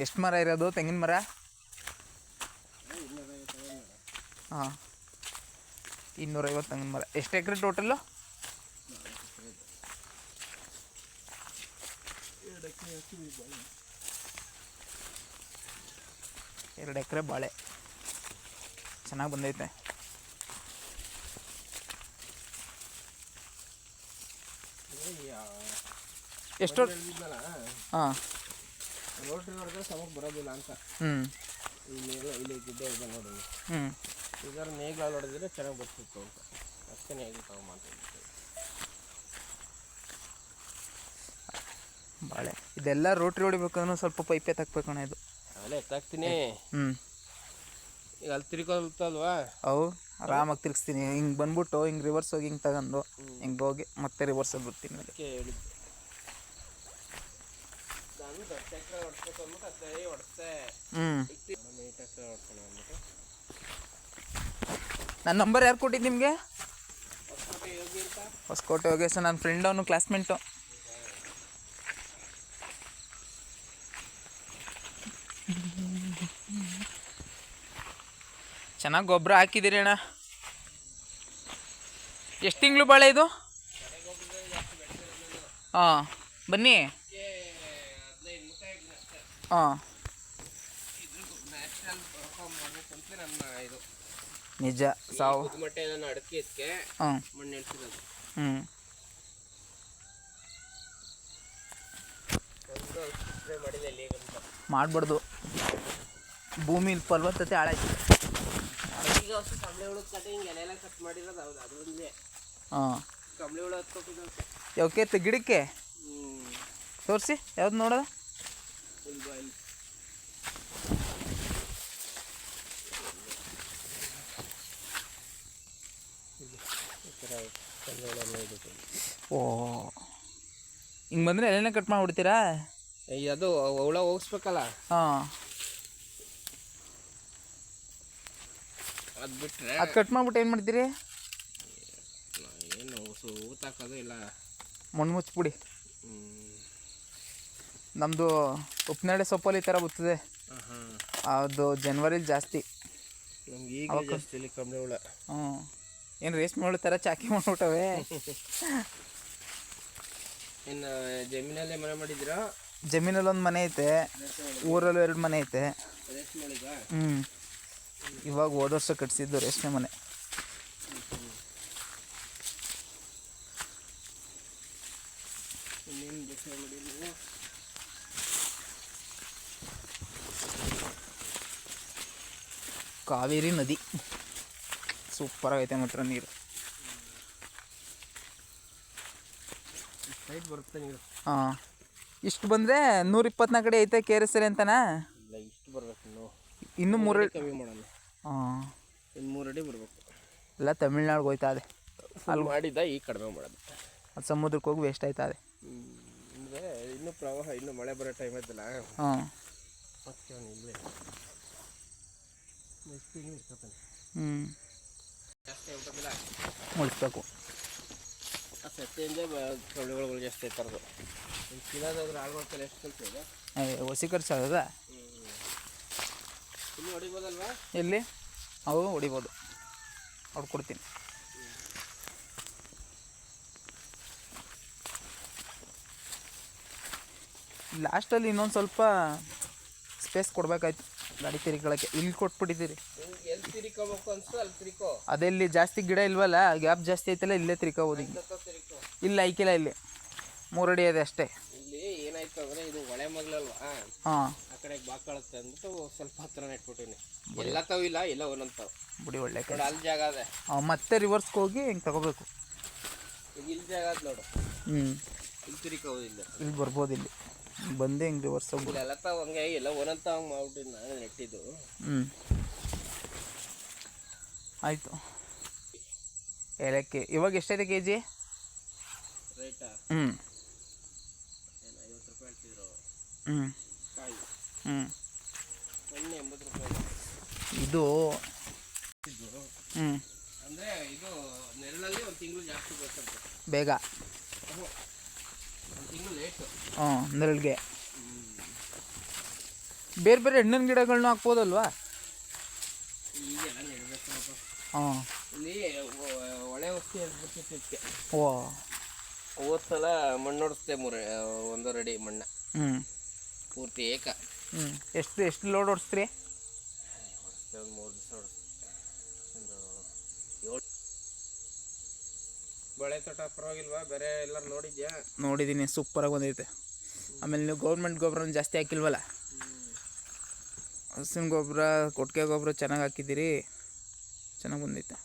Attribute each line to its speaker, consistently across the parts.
Speaker 1: ಎಷ್ಟು ಮರ ಇರೋದು ತೆಂಗಿನ ಮರ? ಹಾಂ. ಇನ್ನೂರೈವತ್ತು ತೆಂಗಿನ ಮರ. ಎಷ್ಟು ಎಕರೆ ಟೋಟಲ್ಲು ಎರಡು ಎಕರೆ ಬಾಳೆ. ಚೆನ್ನಾಗಿ ಬಂದೈತೆ. ಎಷ್ಟು ಹಾಂ.
Speaker 2: ರೋಟ್ರಿ ಹೊಡೆದ್ರೆ ಸಮಕ್ಕೆ ಬರೋದಿಲ್ಲ ಅಂತ.
Speaker 1: ಹ್ಞೂ
Speaker 2: ಇಲ್ಲಿ ಇಲ್ಲಿ ಗಿಡ್ಡ ಇದೆ ನೋಡಿ.
Speaker 1: ಹ್ಞೂ
Speaker 2: ಇದರ ನೇಗ್ಲಾಲ್ ಹೊಡೆದಿದ್ರೆ ಚೆನ್ನಾಗಿ ಬರ್ತಿತ್ತು ಅಂತ. ಅಷ್ಟೇ ನೇಗಿಲು ತಗೊಂಬಂತ
Speaker 1: ಬಾಳೆ. ಇದೆಲ್ಲ ರೋಟ್ರಿ ಹೊಡಿಬೇಕಂದ್ರೆ ಸ್ವಲ್ಪ ಪೈಪೆ ತಕ್ಬೇಕಣ್ಣ ಇದು.
Speaker 2: ಅಲ್ಲೇ ತಗ್ತೀನಿ
Speaker 1: ಹ್ಞೂ
Speaker 2: ಈಗ ಅಲ್ಲಿ ತಿರ್ಕೊಲ್ತಲ್ವಾ
Speaker 1: ಅವು ಆರಾಮಾಗಿ ತಿರ್ಗಿಸ್ತೀನಿ. ಹಿಂಗೆ ಬಂದ್ಬಿಟ್ಟು ಹಿಂಗೆ ರಿವರ್ಸ್ ಹೋಗಿ ಹಿಂಗೆ ತಗೊಂಡು ಹಿಂಗೆ ಹೋಗಿ ಮತ್ತೆ ರಿವರ್ಸಲ್ಲಿ ಬರ್ತೀನಿ
Speaker 2: ಅದಕ್ಕೆ ಹೇಳಿದ್ದು.
Speaker 1: ನನ್ನ ನಂಬರ್ ಯಾರು ಕೊಟ್ಟಿದ್ದು ನಿಮಗೆ?
Speaker 2: ಹೊಸ್ಕೋಟೆ ಹೋಗಿ ಸರ್
Speaker 1: ಹೊಸಕೋಟೆ ನನ್ನ ಫ್ರೆಂಡ್ ಅವನು ಕ್ಲಾಸ್ಮೇಟು ಚೆನ್ನಾಗಿ ಗೊಬ್ಬರ ಹಾಕಿದ್ದೀರಿ ಅಣ್ಣ. ಎಷ್ಟು ತಿಂಗಳು ಬಾಳೆ ಇದು? ಹಾಂ, ಬನ್ನಿ
Speaker 2: ಹದಿನೈದು ಮುಖ ಅಷ್ಟೇ
Speaker 1: ಹಾಂ
Speaker 2: ಇದು ನ್ಯಾಚುರಲ್ ಮಾಡ್ಬೇಕಂತ ನನ್ನ ಇದು
Speaker 1: ನಿಜ ಸಾವು.
Speaker 2: ಕುದುಮಟ್ಟೆ ನಾನು ಅಡಕೆ ಇದಕ್ಕೆ
Speaker 1: ಹಾಂ
Speaker 2: ಮಣ್ಣು
Speaker 1: ಹ್ಞೂ ಮಾಡಬಾರ್ದು. ಭೂಮಿ ಫಲವತ್ತತೆ ಹಾಳಾಯ್ತು.
Speaker 2: ಈಗ ಕಂಬಳಿ ಹಿಂಗೆ ಎಲೆ ಎಲ್ಲ ಕಟ್ ಮಾಡಿರೋದು ಹೌದು
Speaker 1: ಹಾಂ.
Speaker 2: ಕಂಬಳಿ ಹುಳು ಹತ್ಕೊಟ್ಟಿದಂತೆ
Speaker 1: ಯಾವಕ್ಕೆ ಗಿಡಕ್ಕೆ ತೋರಿಸಿ ಯಾವ್ದು ನೋಡೋದ?
Speaker 2: Full boil.
Speaker 1: ಓ. ಹಿಂಗೆ ಬಂದರೆ ಎಲೆನ ಕಟ್ ಮಾಡಿಬಿಡ್ತೀರಾ?
Speaker 2: ಅದು ಹುಳ ಹೋಗಿಸ್ಬೇಕಲ್ಲ.
Speaker 1: ಹಾಂ.
Speaker 2: ಅದು ಬಿಟ್ರೆ
Speaker 1: ಅದು ಕಟ್ ಮಾಡ್ಬಿಟ್ಟು ಏನು ಮಾಡ್ತೀರಿ?
Speaker 2: ಏನು ಊತಾಕೋದು ಇಲ್ಲ.
Speaker 1: ಮಣ್ಣು ಮುಚ್ಚಿಬಿಡಿ.
Speaker 2: ಹ್ಞೂ
Speaker 1: ನಮ್ಮದು ಉಪ್ಪಿನಡೆ ಸೊಪ್ಪಲ್ಲಿ ಈ ಥರ ಬರ್ತದೆ ಅದು ಜನ್ವರಿಲಿ ಜಾಸ್ತಿ.
Speaker 2: ನಮ್ಗೆ ಈಗ ಜಾಸ್ತಿ ಇಲ್ಲಿ ಕಂಬಳಿ ಹುಳ.
Speaker 1: ಹ್ಞೂ ಏನು ರೇಷ್ಮೆ ಹುಳು ಥರ ಚಾಕಿ ಮಾಡ್ಬಿಟ್ಟವೆ.
Speaker 2: ಇನ್ನು ಜಮೀನಲ್ಲೇ ಮನೆ ಮಾಡಿದ್ದೀರಾ?
Speaker 1: ಜಮೀನಲ್ಲಿ ಒಂದು ಮನೆ ಐತೆ. ಊರಲ್ಲೂ ಎರಡು ಮನೆ ಐತೆ.
Speaker 2: ರೇಷ್ಮೆ
Speaker 1: ಹ್ಞೂ ಇವಾಗ ಹೋದ ವರ್ಷ ಕಟ್ಸಿದ್ದು ರೇಷ್ಮೆ ಮನೆ.
Speaker 2: ಇನ್ನೇನು ಬೇಸಾಯ ಮಾಡಿದ್ದೀರಾ
Speaker 1: ಕಾವೇರಿ ನದಿ. ಸೂಪರ್ ಆಗೈತೆ ಮಾತ್ರ ನೀರು.
Speaker 2: ಬರುತ್ತೆ ನೀರು.
Speaker 1: ಹಾಂ. ಇಷ್ಟು ಬಂದರೆ ನೂರ ಇಪ್ಪತ್ನಾಲ್ಕು ಕಡೆ ಐತೆ ಕೆ ಆರ್ ಎಸ್ ಅಂತನಾ
Speaker 2: ಇಷ್ಟು ಬರ್ಬೇಕು ಇನ್ನು.
Speaker 1: ಮೂರು
Speaker 2: ಅಡಿ ಕಮ್ಮಿ ಮಾಡೋಣ.
Speaker 1: ಹಾಂ.
Speaker 2: ಇನ್ನು ಮೂರಡಿ ಅಡಿ ಬರಬೇಕು.
Speaker 1: ಎಲ್ಲ ತಮಿಳ್ನಾಡಿಗೆ ಹೋಯ್ತಾ ಅದೇ
Speaker 2: ಅಲ್ಲಿ ಮಾಡಿದ್ದ ಈಗ ಕಡಿಮೆ ಮಾಡೋದು
Speaker 1: ಅದು ಸಮುದ್ರಕ್ಕೆ ಹೋಗಿ ವೇಸ್ಟ್ ಆಯ್ತಾ ಅದೇ
Speaker 2: ಅಂದರೆ ಇನ್ನೂ ಪ್ರವಾಹ ಇನ್ನೂ ಮಳೆ ಬರೋ ಟೈಮ್ ಐತಲ್ಲ
Speaker 1: ಹಾಂ. ಹ್ಞೂ
Speaker 2: ಸೊಳ್ಳೆಗಳು ಜಾಸ್ತಿ ಇನ್ನು ಹೊಡಿಬೋದಲ್ವಾ
Speaker 1: ಎಲ್ಲಿ? ಅವು ಹೊಡಿಬೋದು. ಹೊಡ್ಕೊಡ್ತೀನಿ ಕೊಡ್ತೀನಿ. ಲಾಸ್ಟಲ್ಲಿ ಇನ್ನೊಂದು ಸ್ವಲ್ಪ ಸ್ಪೇಸ್ ಕೊಡ್ಬೇಕಾಯ್ತು. ಗಾಡಿ ತಿರ್ಕೊಳಕ್ಕೆ ಇಲ್ಲಿ ಕೊಟ್ಬಿಟ್ಟಿದ್ದೀರಿ. ಅದೆಲ್ಲಿ ಜಾಸ್ತಿ ಗಿಡ ಇಲ್ವಲ್ಲ ಗ್ಯಾಪ್ ಜಾಸ್ತಿ ಐತಲ್ಲ ಇಲ್ಲೇ ತಿರ್ಕೋಬೋದು ಇಲ್ಲ. ಐಕಿಲ್ಲ ಇಲ್ಲಿ. ಮೂರಡಿ ಅದೇ ಅಷ್ಟೇ.
Speaker 2: ಇಲ್ಲಿ ಏನಾಯ್ತು ಅಂದ್ರೆ ಇದು ಒಳೆ ಮಗ್ಲಲ್ವಾ
Speaker 1: ಹಾಂ.
Speaker 2: ಆ ಕಡೆ ಬಾಕಳತ್ತೆ ಅಂದ್ಬಿಟ್ಟು ಸ್ವಲ್ಪ ಹತ್ರ ನೆಟ್ಬಿಟ್ಟಿನಿ ಎಲ್ಲ ತಾವು ಇಲ್ಲ ಎಲ್ಲ ಒಂದೊಂದು ತಾವು
Speaker 1: ಬಿಡಿ ಒಳ್ಳೆ
Speaker 2: ಕಡೆ ಅಲ್ಲಿ ಜಾಗ ಅದೇ
Speaker 1: ಹಾಂ ಮತ್ತೆ ರಿವರ್ಸ್ಗೆ ಹೋಗಿ ಹಿಂಗೆ ತಗೋಬೇಕು.
Speaker 2: ಇಲ್ಲಿ ಜಾಗ ಅದ ನೋಡು.
Speaker 1: ಹ್ಞೂ
Speaker 2: ಇಲ್ಲಿ ತಿರ್ಕೋದಿಲ್ಲ
Speaker 1: ಇಲ್ಲಿ ಬರ್ಬೋದು ಇಲ್ಲಿ. ಬಂದು ಹಿಂಗೆ
Speaker 2: ವರ್ಷ ಎಲ್ಲ ತಾವು ಹಂಗೆ ಎಲ್ಲ ಒಂದಂತ ಹಂಗೆ ಮಾಡ್ಬಿಟ್ಟು ನಾನು ನೆಟ್ಟಿದ್ದು.
Speaker 1: ಹ್ಞೂ ಆಯಿತು. ಏಲಕ್ಕಿ. ಇವಾಗ ಎಷ್ಟೈತೆ ಕೆ ಜಿ
Speaker 2: ರೈಟಾ
Speaker 1: ಹ್ಞೂ
Speaker 2: ಐವತ್ತು ರೂಪಾಯಿ ಹೇಳ್ತಿದ್ರು?
Speaker 1: ಹ್ಞೂ
Speaker 2: ಕಾಯಿ.
Speaker 1: ಹ್ಞೂ
Speaker 2: ಎಂಬತ್ತು ರೂಪಾಯಿ.
Speaker 1: ಇದು ಹ್ಞೂ
Speaker 2: ಅಂದರೆ ಇದು ನೆರಳಲ್ಲಿ ಒಂದು ತಿಂಗಳು ಜಾಸ್ತಿ ಬೇಕಂತೆ
Speaker 1: ಬೇಗ. ನೆರಳಿಗೆ. ಬೇರೆ ಬೇರೆ ಹಣ್ಣಿನ ಗಿಡಗಳನ್ನ ಹಾಕ್ಬೋದಲ್ವಾ? ಹಾಂ.
Speaker 2: ಒಳ್ಳೆ ವಸ್ತು
Speaker 1: ಓ.
Speaker 2: ಹೋದ ಸಲ ಮಣ್ಣು ಹೊಡಿಸ್ದೆ ಮೂರು ಒಂದೂವರೆ ಅಡಿ ಮಣ್ಣ.
Speaker 1: ಹ್ಞೂ
Speaker 2: ಪೂರ್ತಿ ಏಕ.
Speaker 1: ಹ್ಞೂ ಎಷ್ಟು ಎಷ್ಟು ಲೋಡ್
Speaker 2: ಹೊಡಿಸ್ತೀರಿ ಒಂದು ಮೂರು ದಿವಸ ಹೊಡಿಸ್ದೆ ಒಂದು ಏಳು ಬಳೆ ತೋಟ ಪರವಾಗಿಲ್ವಾ? ಬೇರೆ ಎಲ್ಲರೂ ನೋಡಿದ್ಯಾ?
Speaker 1: ನೋಡಿದ್ದೀನಿ ಸೂಪರಾಗಿ ಬಂದೈತೆ. ಆಮೇಲೆ ನೀವು ಗೌರ್ಮೆಂಟ್ ಗೊಬ್ಬರನ ಜಾಸ್ತಿ ಹಾಕಿಲ್ವಲ್ಲ? ಹಸಿನ ಗೊಬ್ಬರ ಕೊಟ್ಟಿಗೆ ಗೊಬ್ಬರ ಚೆನ್ನಾಗಿ ಹಾಕಿದ್ದೀರಿ ಚೆನ್ನಾಗಿ ಬಂದೈತೆ.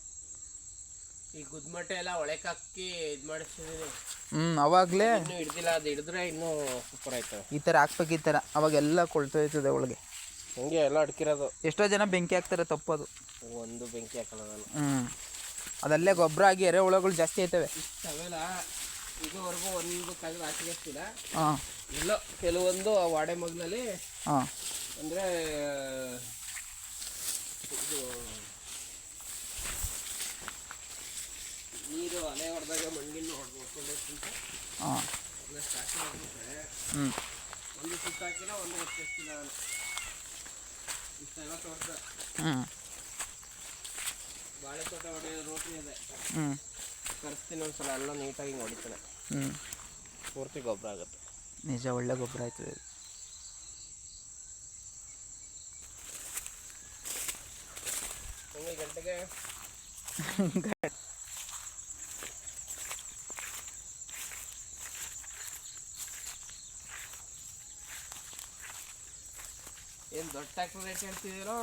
Speaker 2: ಈ ಗುದ್ಮಟ್ಟೆ ಎಲ್ಲ ಒಳಕ್ಕೆ ಹಾಕಿ ಇದು ಮಾಡಿಸಿದೀನಿ
Speaker 1: ಹ್ಞೂ ಅವಾಗಲೇ
Speaker 2: ಇನ್ನೂ ಹಿಡ್ದಿಲ್ಲ ಅದು ಹಿಡಿದ್ರೆ ಇನ್ನೂ ಸೂಪರ್ ಆಯ್ತು.
Speaker 1: ಈ ಥರ ಹಾಕ್ಬೇಕು ಈ ಥರ ಅವಾಗೆಲ್ಲ ಕೊಳ್ತೋಯ್ತದೆ ಒಳಗೆ.
Speaker 2: ಹಂಗೆ ಎಲ್ಲ ಅಡ್ಕಿರೋದು.
Speaker 1: ಎಷ್ಟೋ ಜನ ಬೆಂಕಿ ಹಾಕ್ತಾರೆ ತಪ್ಪೋದು.
Speaker 2: ಒಂದು ಬೆಂಕಿ ಹಾಕಲ್ಲ ನಾನು.
Speaker 1: ಹ್ಞೂ ಅದಲ್ಲೇ ಗೊಬ್ಬರ ಆಗಿ ಎರೆಹುಳಗಳು ಜಾಸ್ತಿ ಆಯ್ತವೆ.
Speaker 2: ಇಷ್ಟವೆಲ್ಲ ಇದುವರೆಗೂ ಒಂದು ಕಾಯಿಲೆ ಹಾಕಿಸ್ತಿಲ್ಲ
Speaker 1: ಹಾಂ.
Speaker 2: ಎಲ್ಲೋ ಕೆಲವೊಂದು ಆ ವಾಡೆ ಮಗ್ನಲ್ಲಿ
Speaker 1: ಹಾಂ.
Speaker 2: ಅಂದರೆ ಇದು ನೀರು ಅಲೆ ಹೊಡೆದಾಗ ಮಣ್ಣಿನ ಹೊಡ್ಕೊಂಡೈತಂತ
Speaker 1: ಹಾಂ.
Speaker 2: ಅದನ್ನ ಸ್ಟಾರ್ಟ್ ಮಾಡಿಬಿಟ್ರೆ
Speaker 1: ಹ್ಞೂ
Speaker 2: ಒಂದು ಸುತ್ತ ಹಾಕಿಲ್ಲ ಒಂದು ನಾನು ಐವತ್ತು
Speaker 1: ಹ್ಞೂ
Speaker 2: ಬಾಳೆ ತೋಟ ರೋಟ್ರಿ ಇದೆ.
Speaker 1: ಹ್ಞೂ
Speaker 2: ಕರೆಸ್ತೀನಿ ಒಂದ್ಸಲ ಎಲ್ಲ ನೀಟಾಗಿ ಹೊಡಿತಾನೆ.
Speaker 1: ಹ್ಞೂ
Speaker 2: ಪೂರ್ತಿ ಗೊಬ್ಬರ ಆಗುತ್ತೆ.
Speaker 1: ನಿಜ ಒಳ್ಳೆ ಗೊಬ್ಬರ ಆಯ್ತದೆ
Speaker 2: ಗಂಟೆಗೆ? ಏನು ದೊಡ್ಡ ಟ್ಯಾಕ್ಟರ್ ರೇಟ್ ಹೇಳ್ತಿದ್ದೀರೋ?